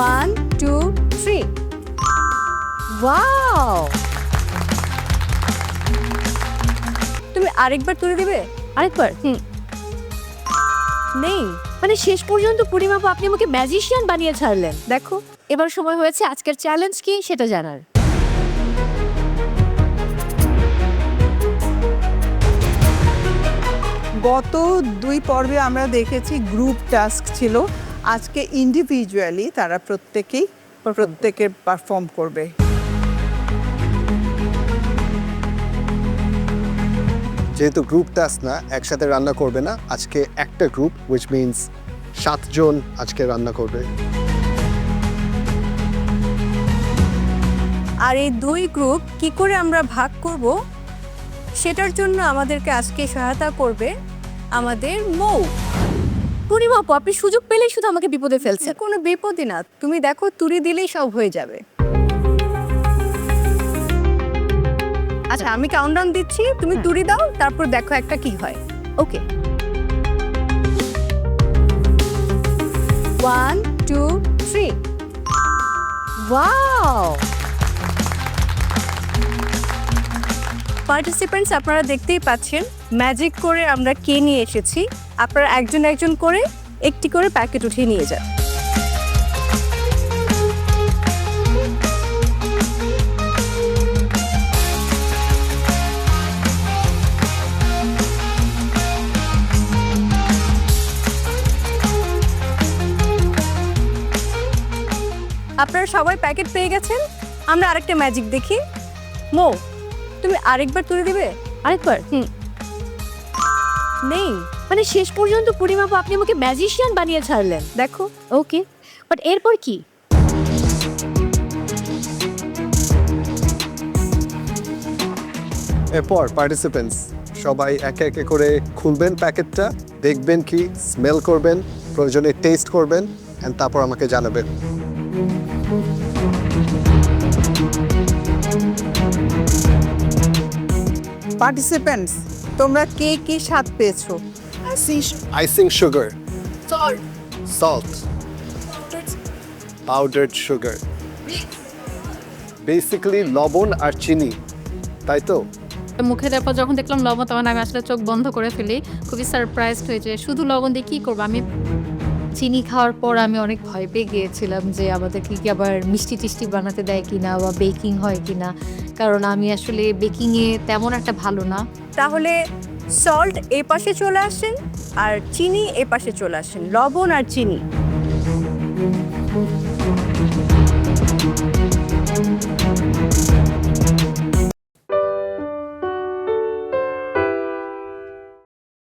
One two three wow তুমি আরেকবার তুলে দিবে? আরেকবার? হুম। নেই। মানে শেষ পর্যন্ত পরিমাপ আপনি আমাকে ম্যাজিশিয়ান বানিয়ে ছাড়লেন। দেখো এবার সময় হয়েছে আজকের চ্যালেঞ্জ কি সেটা জানার। গত দুই পর্বে আমরা দেখেছি গ্রুপ টাস্ক ছিল। আজকে ইন্ডিভিজুয়ালি তারা প্রত্যেকেই প্রত্যেকে পারফর্ম করবে। যেহেতু গ্রুপ টাস্ক না একসাথে রান্না করবে না আজকে একটা গ্রুপ উইচ মিনস সাতজন আজকে রান্না করবে। আর এই দুই গ্রুপ কি করে আমরা ভাগ করব সেটার জন্য আমাদেরকে আজকে সহায়তা করবে আমাদের মৌ। পরিমাপ আপনি সুযোগ পেলেই শুধু আমাকে বিপদে ফেলছে। কোনো বিপদই না। তুমি দেখো তুড়ি দিলেই সব হয়ে যাবে। আচ্ছা আমি কাউন্টডাউন দিচ্ছি। তুমি তুড়ি দাও তারপর দেখো একটা কি হয়। Okay. One two three. Wow! Participants আপনারা দেখতেই পাচ্ছেন ম্যাজিক করে আমরা কে নিয়ে এসেছি। আপনারা একজন একজন করে একটি করে প্যাকেট উঠিয়ে নিয়ে যান। আপনারা সবাই প্যাকেট পেয়ে গেছেন। আমরা আরেকটা ম্যাজিক দেখি। মো তুমি আরেকবার তুলে দিবে? আরেকবার? হুম। নেই। মানে শেষ পর্যন্ত পরিমাপ আপনি আমাকে ম্যাজিশিয়ান বানিয়ে ছাড়লেন। দেখো। ওকে। বাট এরপর কি? এরপর পার্টিসিপেন্টস সবাই একে একে করে খুলবেন প্যাকেটটা দেখবেন কি স্মেল করবেন প্রয়োজনে টেস্ট করবেন অ্যান্ড তারপর আমাকে জানাবেন। পার্টিসিপেন্টস তোমরা কে কি স্বাদ পেয়েছ? Icing sugar salt powdered sugar basically লবণ আর চিনি তাই তো? মুখে দেওয়ার যখন দেখলাম লবণ তখন আমি আসলে চোখ বন্ধ করে ফেলি। খুবই সারপ্রাইজড হয়েছে। শুধু লবণ দিয়ে কী করব? আমি চিনি খাওয়ার পর আমি অনেক ভয় পেয়ে গিয়েছিলাম যে আমাদের কি আবার মিষ্টি টিষ্টি বানাতে দেয় কি না বা বেকিং হয় কি না কারণ আমি আসলে বেকিংয়ে তেমন একটা ভালো না তাহলে সল্ট এ পাশে চলে আসেন আর চিনি এ পাশে চলে আসেন, লবণ আর চিনি Thank you.